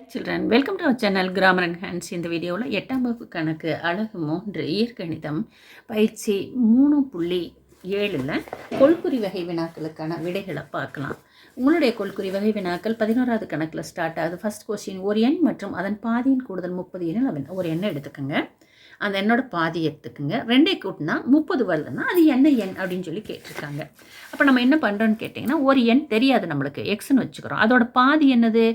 Children welcome to our channel grammar and hands இந்த வீடியோவில் எட்டாம் வகுப்பு கணக்கு அழகு மூன்று இயற்கணிதம் பயிற்சி மூணு புள்ளி ஏழில் கொள்குறி வகை வினாக்களுக்கான விடைகளை பார்க்கலாம். உங்களுடைய கொள்குறி வகை வினாக்கள் பதினோராவது கணக்கில் ஸ்டார்ட் ஆகுது. ஃபஸ்ட் கொஸ்டின் ஒரு எண் மற்றும் அதன் பாதியின் கூடுதல் முப்பது எண்ணில் ஒரு எண்ணை எடுத்துக்கோங்க. அந்த எண்ணோட பாதி எடுத்துக்கோங்க. ரெண்டே கூட்டினா முப்பது வருதுன்னா அது என்ன எண் அப்படின்னு சொல்லி கேட்டிருக்காங்க. அப்போ நம்ம என்ன பண்ணுறோன்னு கேட்டிங்கன்னா ஒரு எண் தெரியாது நம்மளுக்கு. எக்ஸ்னு வச்சுக்கிறோம். அதோட பாதி என்னது?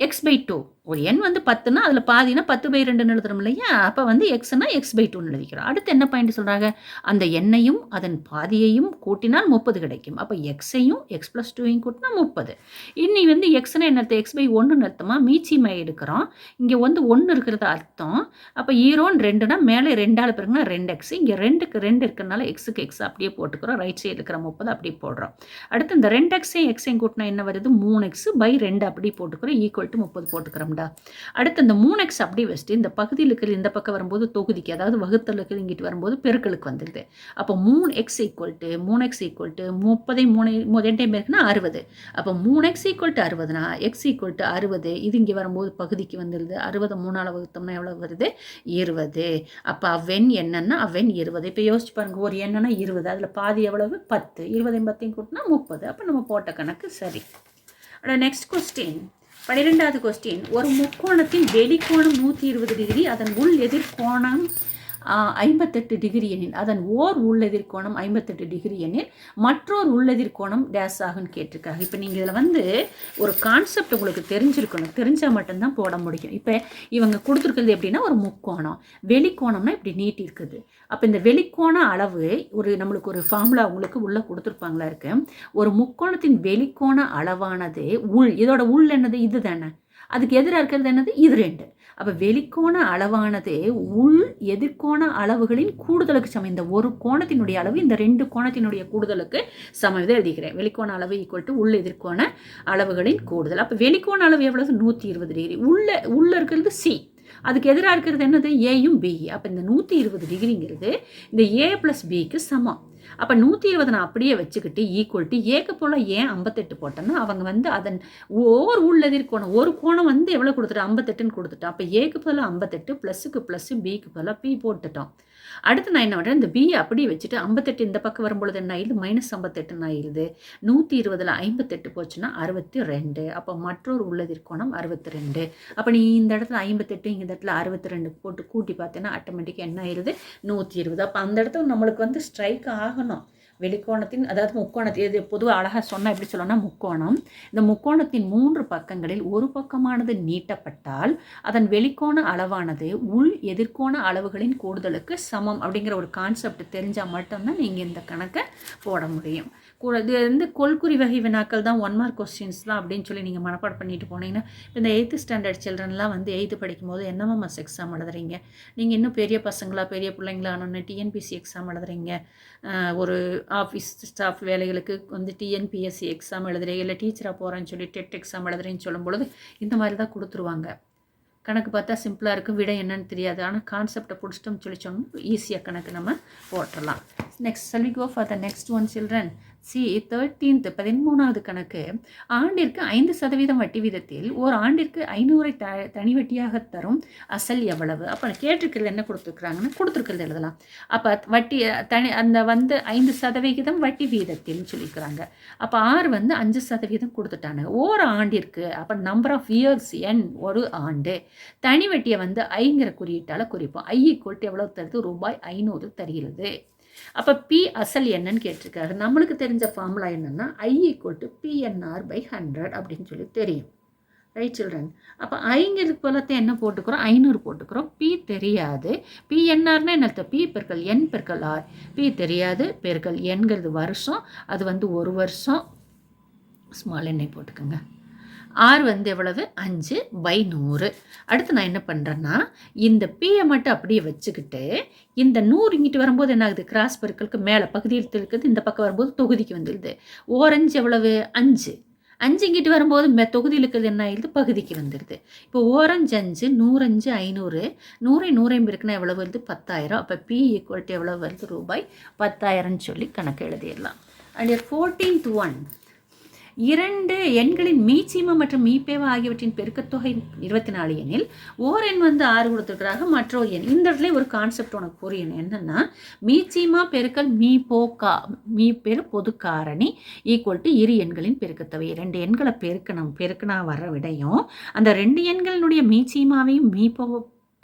எக்ஸ் பை டூ ஒரு எண் வந்து பத்துனா அதில் பாதினா பத்து பை ரெண்டுன்னு எழுதுறோம் இல்லையா? அப்போ வந்து எக்ஸ்னா எக்ஸ் பை டூன்னு எழுதிக்கிறோம். அடுத்து என்ன பாயிண்ட் சொல்கிறாங்க அந்த எண்ணையும் அதன் பாதியையும் கூட்டினால் முப்பது கிடைக்கும். அப்போ எக்ஸையும் எக்ஸ் ப்ளஸ் டூவையும் கூட்டினா முப்பது. இன்னி வந்து எக்ஸ்னா என்னத்தை எக்ஸ் பை ஒன்றுன்னு மீச்சி மீச்சிமை எடுக்கிறோம். இங்கே வந்து ஒன்று இருக்கிறது அர்த்தம். அப்போ ஈரோன்னு ரெண்டுனா மேலே ரெண்டால் பிறகுனா ரெண்டு எக்ஸ் இங்கே ரெண்டுக்கு ரெண்டு இருக்கிறனால எக்ஸுக்கு எக்ஸ் அப்படியே போட்டுக்கிறோம். ரைட் சைடு இருக்கிற முப்பது அப்படியே போடுறோம். அடுத்து இந்த ரெண்டு எக்ஸையும் எக்ஸையும் கூட்டினா என்ன வருது? மூணு எக்ஸ் பை ரெண்டு அப்படி போட்டுக்கிறோம். ஈக்குவல் டு முப்பது போட்டுக்கிறோம்டா அடுத்து இந்த மூணு எக்ஸ் அப்படி வச்சுட்டு இந்த பகுதியில் இருக்கிற இந்த பக்கம் வரும்போது தொகுதிக்கு அதாவது வகுத்தல் இருக்கிற இங்கிட்டு வரும்போது பெருக்களுக்கு வந்துடுது அப்போ மூணு எக்ஸ் ஈக்குவல் டு மூணு எக்ஸ் ஈக்குவல் டு முப்பதை மூணு மூ- ரெண்டே பேருக்குன்னா அறுபது. அப்போ மூணு எக்ஸ் ஈக்குவல் டு அறுபதுனா எக்ஸ் ஈக்குவல் டு அறுபது இது இங்கே வரும்போது பகுதிக்கு வந்துடுது அறுபது மூணால் வகுத்தோம்னா எவ்வளோ வருது? இருபது. அப்போ அவன் என்னன்னா அவன் இருபது. இப்போ யோசிச்சு பாருங்க ஒரு என்னென்னா இருபது அதில் பாதி எவ்வளவு? பத்து. இருபதையும் பத்தையும் கூட்டினா முப்பது. அப்போ நம்ம போட்ட கணக்கு சரி. நெக்ஸ்ட் கொஸ்டின் பன்னிரெண்டாவது கொஸ்டின் ஒரு முக்கோணத்தின் வெளிக்கோணம் நூற்றி இருபது டிகிரி அதன் உள் எதிர்கோணம் ஐம்பத்தெட்டு டிகிரி எனில் அதன் ஓர் உள்ளெதிர்கோணம் ஐம்பத்தெட்டு டிகிரி எனில் மற்றொரு உள்ளெதிர்கோணம் டேஸ் ஆகுன்னு கேட்டிருக்காங்க. இப்போ நீங்கள் இதில் வந்து ஒரு கான்செப்ட் உங்களுக்கு தெரிஞ்சிருக்கணும். தெரிஞ்சால் மட்டும்தான் போட முடியும். இப்போ இவங்க கொடுத்துருக்கிறது எப்படின்னா ஒரு முக்கோணம். வெளிக்கோணம்னா இப்படி நீட்டி இருக்குது அப்போ இந்த வெளிக்கோண அளவு ஒரு நம்மளுக்கு ஒரு ஃபார்முலா உங்களுக்கு உள்ளே கொடுத்துருப்பாங்களா இருக்கு. ஒரு முக்கோணத்தின் வெளிக்கோண அளவானது உள் இதோட உள் என்னது? இது தானே அதுக்கு எதிராக இருக்கிறது என்னது? இது ரெண்டு. அப்போ வெளிக்கோண அளவானது உள் எதிர்கோண அளவுகளின் கூடுதலுக்கு சமம். இந்த ஒரு கோணத்தினுடைய அளவு இந்த ரெண்டு கோணத்தினுடைய கூடுதலுக்கு சமம் இதை எழுதிக்கிறேன் வெளிக்கோண அளவு ஈக்குவல் டு உள் எதிர்கோண அளவுகளின் கூடுதல். அப்போ வெளிக்கோண அளவு எவ்வளவு? நூற்றி இருபது டிகிரி உள்ள உள்ளே இருக்கிறது சி அதுக்கு எதிராக இருக்கிறது என்னது? ஏயும் பி அப்போ இந்த நூற்றி இருபது டிகிரிங்கிறது இந்த ஏ ப்ளஸ் பிக்கு சமம். அப்போ நூற்றி இருபது நான் அப்படியே வச்சுக்கிட்டு ஈக்குவல் டு ஏக்கு போல் ஏன் ஐம்பத்தெட்டு போட்டேன்னா அவங்க வந்து அதன் ஒவ்வொரு உள்ளதிர் கோணம் ஒரு கோணம் வந்து எவ்வளோ கொடுத்துட்டோம் ஐம்பத்தெட்டுன்னு கொடுத்துட்டோம். அப்போ ஏக்கு பதில் ஐம்பத்தெட்டு ப்ளஸுக்கு ப்ளஸ்ஸு பிக்கு பதில் பி போட்டுட்டோம். அடுத்து நான் என்ன பண்ணுறேன் இந்த பியை அப்படியே வச்சுட்டு ஐம்பத்தெட்டு இந்த பக்கம் வரும்பொழுது என்ன ஆயிடுது? மைனஸ் ஐம்பத்தெட்டுன்னு ஆயிடுது. நூற்றி இருபதில் ஐம்பத்தெட்டு போச்சுன்னா அறுபத்தி ரெண்டு அப்போ மற்றொரு உள்ளதிர் கோணம் அறுபத்தி ரெண்டு அப்போ நீ இந்த இடத்துல ஐம்பத்தெட்டு இந்த இடத்துல அறுபத்தி ரெண்டு போட்டு கூட்டி பார்த்தேன்னா ஆட்டோமேட்டிக்காக என்ன ஆயிடுது? நூற்றி இருபது அப்போ அந்த இடத்துல நம்மளுக்கு வந்து ஸ்ட்ரைக் ஆகணும். வெளிக்கோணத்தின் அதாவது முக்கோணத்தின் இது பொதுவாக அழகாக சொன்னால் எப்படி சொல்லணும்னா முக்கோணம். இந்த முக்கோணத்தின் மூன்று பக்கங்களில் ஒரு பக்கமானது நீட்டப்பட்டால் அதன் வெளிக்கோண அளவானது உள் எதிர்கோண அளவுகளின் கூடுதலுக்கு சமம் அப்படிங்கிற ஒரு கான்செப்ட் தெரிஞ்சால் மட்டும்தான் நீங்கள் இந்த கணக்கை போட முடியும். கூட இது வந்து கொள்குறி வகை வினாக்கள் தான் ஒன் மார்க் கொஸ்டின்ஸ் தான் அப்படின்னு சொல்லி நீங்கள் மனப்பாடம் பண்ணிட்டு போனீங்கன்னா இந்த எயித்து ஸ்டாண்டர்ட் சில்ட்ரன்லாம் வந்து எயித்து படிக்கும்போது என்னமாஸ் எக்ஸாம் எழுதுறீங்க? நீங்கள் இன்னும் பெரிய பசங்களா பெரிய பிள்ளைங்களா ஆனோன்னு டிஎன்பிசி எக்ஸாம் எழுதுறீங்க. ஒரு ஆஃபீஸ் ஸ்டாஃப் வேலைகளுக்கு வந்து டிஎன்பிஎஸ்சி எக்ஸாம் எழுதுறீங்க. இல்லை டீச்சராக போகிறேன்னு சொல்லி டெட் எக்ஸாம் எழுதுறேன்னு சொல்லும் பொழுது இந்த மாதிரி தான் கொடுத்துருவாங்க. கணக்கு பார்த்தா சிம்பிளாக இருக்குது விட என்னன்னு தெரியாது. ஆனால் கான்செப்டை பிடிச்சிட்டோம்னு சொல்லி சொன்னோம் ஈஸியாக கணக்கு நம்ம போட்டுடலாம் நெக்ஸ்ட் சொல்லி go for the next one children C thirteenth பதிமூணாவது கணக்கு. ஆண்டிற்கு ஐந்து சதவீதம் வட்டி வீதத்தில் ஓர் ஆண்டிற்கு ஐநூறை த தனி வட்டியாக தரும் அசல் எவ்வளவு? அப்போ கேட்டிருக்கிறது என்ன கொடுத்துருக்குறாங்கன்னா கொடுத்துருக்கிறது எழுதலாம். அப்போ வட்டி தனி அந்த வந்து ஐந்து சதவிகிதம் வட்டி வீதத்தில்னு சொல்லியிருக்கிறாங்க. அப்போ ஆறு வந்து அஞ்சு சதவீதம் கொடுத்துட்டாங்க. ஓர் ஆண்டிற்கு அப்போ நம்பர் ஆஃப் இயர்ஸ் என் ஒரு ஆண்டு. தனி வட்டியை வந்து ஐங்கிற குறியீட்டால் குறிப்போம். ஐ ஈக்குவல் எவ்வளோ தருது? ரூபாய் ஐநூறு தருகிறது. அப்போ பி அசல் என்னன்னு கேட்டிருக்காரு. நம்மளுக்கு தெரிஞ்ச ஃபார்முலா என்னென்னா I equal to PNR by hundred அப்படின்னு சொல்லி தெரியும். ரைட் சில்ட்ரன் அப்போ ஐங்கிறது போலத்தை என்ன போட்டுக்கிறோம்? ஐநூறு போட்டுக்கிறோம். பி தெரியாது. பி என்ஆர்னா என்னத்த? பி பெருக்கல் என் பெருக்கல் ஆர் பி தெரியாது. பெருக்கல் என்கிறது வருஷம். அது வந்து ஒரு வருஷம். ஸ்மால் எண்ணெய் போட்டுக்கோங்க. ஆர் வந்து எவ்வளவு? அஞ்சு பை நூறு. அடுத்து நான் என்ன பண்ணுறேன்னா இந்த பியை மட்டும் அப்படியே வச்சுக்கிட்டு இந்த நூறு இங்கிட்டு வரும்போது என்ன ஆகுது? கிராஸ் பெருக்கலுக்கு மேலே பகுதியில் இருக்குது இந்த பக்கம் வரும்போது தொகுதிக்கு வந்துடுது. ஓரஞ்சு எவ்வளவு? அஞ்சு. அஞ்சு இங்கிட்டு வரும்போது மெ தொகுதியில் இருக்கிறது என்ன ஆயிடுது? பகுதிக்கு வந்துடுது. இப்போ ஓரஞ்சு அஞ்சு நூறஞ்சு ஐநூறு. நூறை நூறையும் இருக்குன்னா எவ்வளோ வருது? பத்தாயிரம். அப்போ பி ஈக்குவல்ட்டு எவ்வளோ வருது? ரூபாய் பத்தாயிரம்னு சொல்லி கணக்கு எழுதிடலாம். அண்ட் ஃபோர்டீன்த் ஒன் இரண்டு எண்களின் மீச்சீமா மற்றும் மீப்பேவா ஆகியவற்றின் பெருக்கத்தொகை இருபத்தி நாலு எண்ணில் ஓர் எண் வந்து ஆறு கொடுத்துருக்குறாங்க மற்றொரு எண். இந்த இடத்துல ஒரு கான்செப்ட் உனக்கு புரியணும் என்னென்னா மீச்சீமா பெருக்கல் மீ போக்கா மீ பெரு பொது காரணி ஈக்குவல் டு இரு எண்களின் பெருக்கத்தொகை. ரெண்டு எண்களை பெருக்கணும் பெருக்கினா வர விடையும் அந்த ரெண்டு எண்களினுடைய மீச்சீமாவையும் மீ போ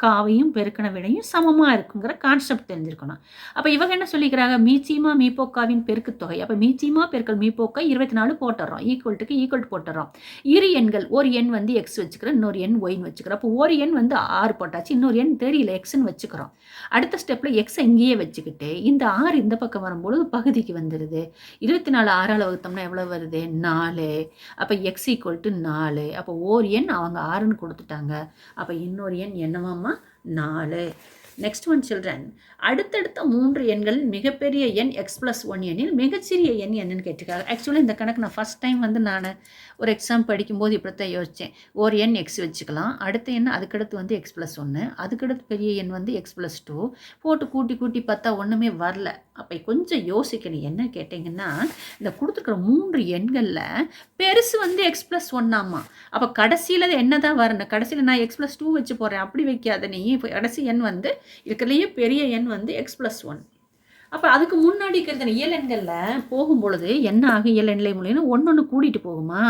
காவையும் பெருக்கின விடையும் சமமாக இருக்குங்கிற கான்செப்ட் தெரிஞ்சிருக்கணும். அப்போ இவங்க என்ன சொல்லிக்கிறாங்க? மீச்சீமா மீப்போக்காவின் பெருக்குத்தொகை அப்போ மீச்சீமா பெருக்கல் மீப்போக்கா இருபத்தி நாலு போட்டுறோம் ஈக்குவல்ட்டுக்கு ஈக்குவல் போட்டுறோம் இரு எண்கள் ஒரு எண் வந்து எக்ஸ் வச்சுக்கிறோம் இன்னொரு எண் ஒயின் வச்சுக்கிறோம். அப்போ ஒரு எண் வந்து ஆறு போட்டாச்சு இன்னொரு எண் தெரியல எக்ஸ்ன்னு வச்சுக்கிறோம். அடுத்த ஸ்டெப்பில் எக்ஸை இங்கேயே வச்சுக்கிட்டு இந்த ஆறு இந்த பக்கம் வரும்பொழுது பகுதிக்கு வந்துடுது இருபத்தி நாலு ஆறால் வகுத்தோம்னா எவ்வளோ வருது? நாலு. அப்போ எக்ஸ் ஈக்குவல் டு நாலு. அப்போ ஓர் எண் அவங்க ஆறுன்னு கொடுத்துட்டாங்க. அப்போ இன்னொரு எண் என்னவாம்மா? நாலு. நெக்ஸ்ட் ஒன் சில்ட்ரன் அடுத்தடுத்த மூன்று எண்களில் மிகப்பெரிய எண் எக்ஸ் ப்ளஸ் ஒன் எண்ணில் மிகச்சிறிய எண் என்னன்னு கேட்டிருக்காங்க. ஆக்சுவலாக இந்த கணக்கு நான் ஃபஸ்ட் டைம் வந்து நான் ஒரு எக்ஸாம் படிக்கும்போது இப்படி தான் யோசித்தேன் ஒரு எண் எக்ஸ் வச்சுக்கலாம். அடுத்த எண் அதுக்கடுத்து வந்து எக்ஸ் ப்ளஸ் ஒன்று அதுக்கடுத்து பெரிய எண் வந்து எக்ஸ் ப்ளஸ் டூ போட்டு கூட்டி கூட்டி பார்த்தா ஒன்றுமே வரல. அப்போ கொஞ்சம் யோசிக்கணும் என்ன கேட்டிங்கன்னா இந்த கொடுத்துருக்குற மூன்று எண்களில் பெருசு வந்து எக்ஸ் ப்ளஸ் ஒன்னாமா அப்போ கடைசியில் என்ன தான் வரணும் கடைசியில் நான் எக்ஸ் ப்ளஸ் டூ வச்சு போகிறேன் அப்படி வைக்காத நீ. இப்போ கடைசி எண் வந்து இருக்கிறதுலையே பெரிய எண் வந்து எக்ஸ் ப்ளஸ் ஒன் அப்போ அதுக்கு முன்னாடி இருக்கிறது இயல் எண்களில் போகும்பொழுது என்ன ஆகும் இயல் எண்ணிலை மூலியம் ஒன்று ஒன்று கூட்டிகிட்டு போகுமா?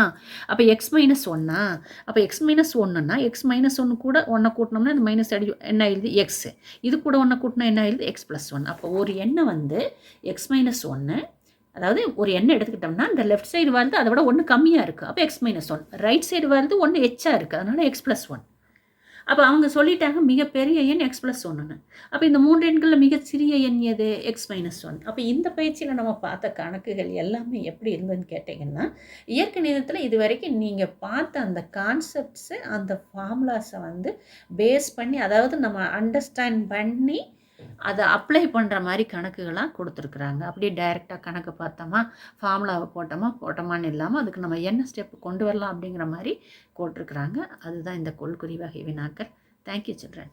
அப்போ எக்ஸ் மைனஸ் ஒன்னா அப்போ எக்ஸ் மைனஸ் ஒன்றுனா எக்ஸ் மைனஸ் ஒன்று கூட ஒன்றை கூட்டினோம்னா இந்த மைனஸ் அடி என்ன ஆயிடுது? எக்ஸ் இது கூட ஒன்றை கூட்டினா என்ன ஆயிடுது? எக்ஸ் ப்ளஸ் ஒன் அப்போ ஒரு எண்ணை வந்து எக்ஸ் மைனஸ் ஒன்று அதாவது ஒரு எண்ணெய் எடுத்துக்கிட்டோம்னா இந்த லெஃப்ட் சைடு வருது அதை விட ஒன்று கம்மியாக இருக்குது அப்போ x minus one right side வருது ஒன்று எச்சாக இருக்குது அதனால் எக்ஸ் ப்ளஸ் ஒன் அப்போ அவங்க சொல்லிட்டாங்க மிகப்பெரிய எண் எக்ஸ் ப்ளஸ் ஒன்றுன்னு அப்போ இந்த மூன்று எண்களில் மிகச்சிறிய எண் எது? எக்ஸ் மைனஸ் ஒன் அப்போ இந்த பயிற்சியில் நம்ம பார்த்த கணக்குகள் எல்லாமே எப்படி இருந்ததுன்னு கேட்டிங்கன்னா இயற்கை இயற்கணிதத்தில் இது வரைக்கும் நீங்கள் பார்த்த அந்த கான்செப்ட்ஸு அந்த ஃபார்முலாஸை வந்து பேஸ் பண்ணி அதாவது நம்ம அண்டர்ஸ்டாண்ட் பண்ணி அதை அப்ளை பண்ணுற மாதிரி கணக்குகளாக கொடுத்துருக்குறாங்க. அப்படியே டைரெக்டாக கணக்கு பார்த்தோமா ஃபார்முலாவை போட்டோமா போட்டோமான்னு இல்லாமல் அதுக்கு நம்ம என்ன ஸ்டெப் கொண்டு வரலாம் அப்படிங்கிற மாதிரி போட்டிருக்கிறாங்க. அதுதான் இந்த கொள்குறி வகை வினாக்கள். Thank you children